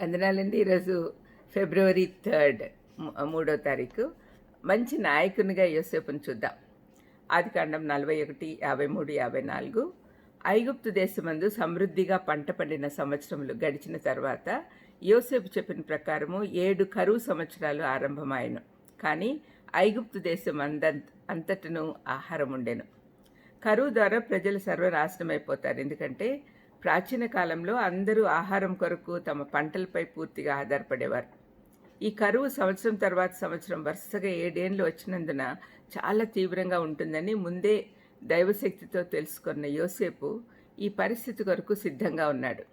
వందనాలండి ఈరోజు February third మూడో తారీఖు. మంచి నాయకునిగా యోసేపుని చూద్దాం. ఆది కాండం నలభై ఒకటి యాభై మూడు యాభై నాలుగు. ఐగుప్తు దేశమందు సమృద్ధిగా పంట పండిన సంవత్సరములు గడిచిన తర్వాత యోసేపు చెప్పిన ప్రకారము ఏడు కరువు సంవత్సరాలు ఆరంభమాయను. కానీ ఐగుప్తు దేశం అంద అంతటను ఆహారం ఉండెను కరువు ద్వారా ప్రజలు సర్వనాశనమైపోతారు. అయిపోతారు ఎందుకంటే ప్రాచీన కాలంలో అందరూ ఆహారం కొరకు తమ పంటలపై పూర్తిగా ఆధారపడేవారు. ఈ కరువు సంవత్సరం తర్వాత సంవత్సరం వరుసగా ఏడేండ్లు వచ్చినందున చాలా తీవ్రంగా ఉంటుందని ముందే దైవశక్తితో తెలుసుకున్న యోసేపు ఈ పరిస్థితి కొరకు సిద్ధంగా ఉన్నాడు.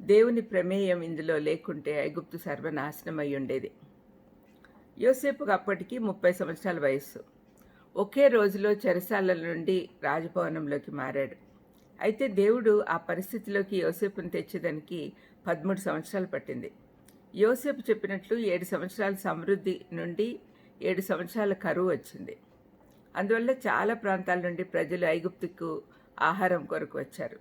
దేవుని ప్రమేయం ఇందులో లేకుంటే ఐగుప్తు సర్వనాశనం అయి ఉండేది. యోసేపుకు అప్పటికి ముప్పై సంవత్సరాల వయస్సు. ఒకే రోజులో చెరసాల నుండి రాజభవనంలోకి మారాడు. అయితే దేవుడు ఆ పరిస్థితిలోకి యోసేపును తెచ్చేదానికి పదమూడు సంవత్సరాలు పట్టింది. యోసేపు చెప్పినట్లు ఏడు సంవత్సరాల సమృద్ధి నుండి ఏడు సంవత్సరాల కరువు వచ్చింది. అందువల్ల చాలా ప్రాంతాల నుండి ప్రజలు ఐగుప్తుకు ఆహారం కొరకు వచ్చారు.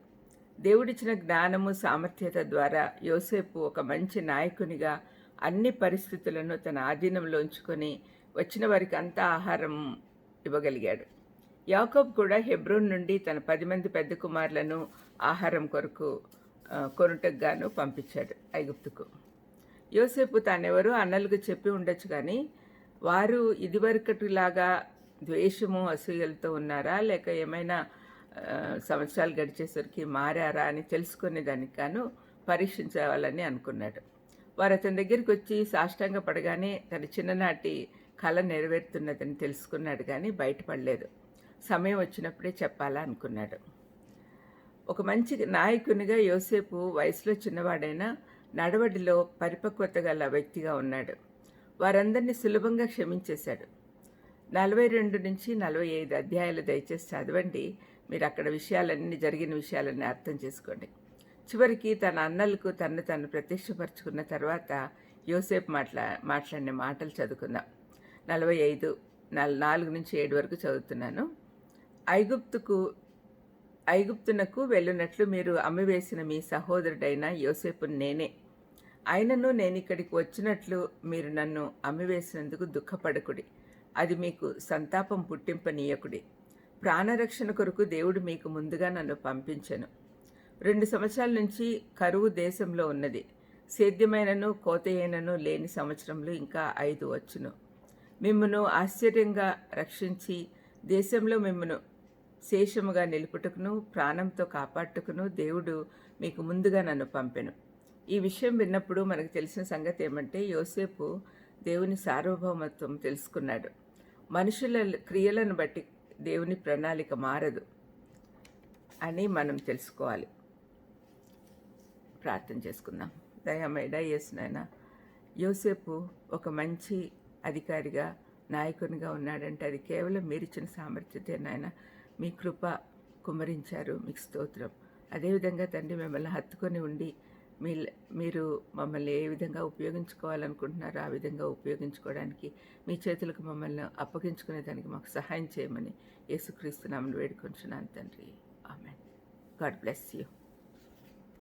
దేవుడిచ్చిన జ్ఞానము సామర్థ్యత ద్వారా యోసేపు ఒక మంచి నాయకునిగా అన్ని పరిస్థితులను తన ఆధీనంలో ఉంచుకొని వచ్చిన వారికి అంతా ఆహారం ఇవ్వగలిగాడు. యాకోబ్ కూడా హెబ్రోన్ నుండి తన పది మంది పెద్ద కుమారులను ఆహారం కొరకు కొనుటకు గాను పంపించాడు ఐగుప్తుకు. యోసేపు తానెవరో అన్నలకు చెప్పి ఉండొచ్చు కానీ వారు ఇదివరకటిలాగా ద్వేషము అసూయలతో ఉన్నారా? లేక ఏమైనా సంవత్సరాలు గడిచేసరికి మారారా అని తెలుసుకునే దానికి గాను పరీక్షించాలని అనుకున్నాడు. వారు అతని దగ్గరికి వచ్చి సాష్టాంగ పడగానే తన చిన్ననాటి కళ నెరవేరుతున్నదని తెలుసుకున్నాడు కానీ బయటపడలేదు. సమయం వచ్చినప్పుడే చెప్పాలనుకున్నాడు ఒక మంచి నాయకునిగా యోసేపు వయసులో చిన్నవాడైనా నడవడిలో పరిపక్వత గల వ్యక్తిగా ఉన్నాడు. వారందరినీ సులభంగా క్షమించేశాడు. నలభై రెండు నుంచి నలభై ఐదు అధ్యాయాలు దయచేసి చదవండి. మీరు అక్కడ విషయాలన్నీ జరిగిన విషయాలన్నీ అర్థం చేసుకోండి. చివరికి తన అన్నలకు తను తను ప్రత్యక్షపరుచుకున్న తర్వాత యోసేపు మాట్లా మాట్లాడిన మాటలు చదువుకుందాం. నలభై ఐదు నాలుగు నుంచి ఏడు వరకు చదువుతున్నాను. ఐగుప్తుకు ఐగుప్తునకు వెళ్ళినట్లు మీరు అమ్మివేసిన మీ సహోదరుడైన యోసేపు నేనే. అయినను నేను ఇక్కడికి వచ్చినట్లు మీరు నన్ను అమ్మివేసినందుకు దుఃఖపడకుడి. అది మీకు సంతాపం పుట్టింపనీయకుడి. ప్రాణరక్షణ కొరకు దేవుడు మీకు ముందుగా నన్ను పంపించను. రెండు సంవత్సరాల నుంచి కరువు దేశంలో ఉన్నది. సేద్యమైనను కోతయైనను లేని సంవత్సరంలో ఇంకా ఐదు వచ్చును. మిమ్మను ఆశ్చర్యంగా రక్షించి దేశంలో మిమ్మను శేషముగా నిలుపుటకును ప్రాణంతో కాపాడుటకును దేవుడు మీకు ముందుగా నన్ను పంపెను. ఈ విషయం విన్నప్పుడు మనకు తెలిసిన సంగతి ఏమంటే యోసేపు దేవుని సార్వభౌమత్వం తెలుసుకున్నాడు. మనుషుల క్రియలను బట్టి దేవుని ప్రణాళిక మారదు అని మనం తెలుసుకోవాలి. ప్రార్థన చేసుకుందాం. దయమేడ నాయన యోసేపు ఒక మంచి అధికారిగా నాయకునిగా ఉన్నాడంటే అది కేవలం మీరిచ్చిన సామర్థ్యతే నాయన. మీ కృప కుమరించారు మీకు స్తోత్రం. అదేవిధంగా తండ్రి మిమ్మల్ని హత్తుకొని ఉండి మీ మీరు మమ్మల్ని ఏ విధంగా ఉపయోగించుకోవాలనుకుంటున్నారో ఆ విధంగా ఉపయోగించుకోవడానికి మీ చేతులకు మమ్మల్ని అప్పగించుకునే దానికి మాకు సహాయం చేయమని యేసుక్రీస్తు నామను వేడుకొంచున్నాను తండ్రి. ఆమె గాడ్ బ్లెస్ యూ.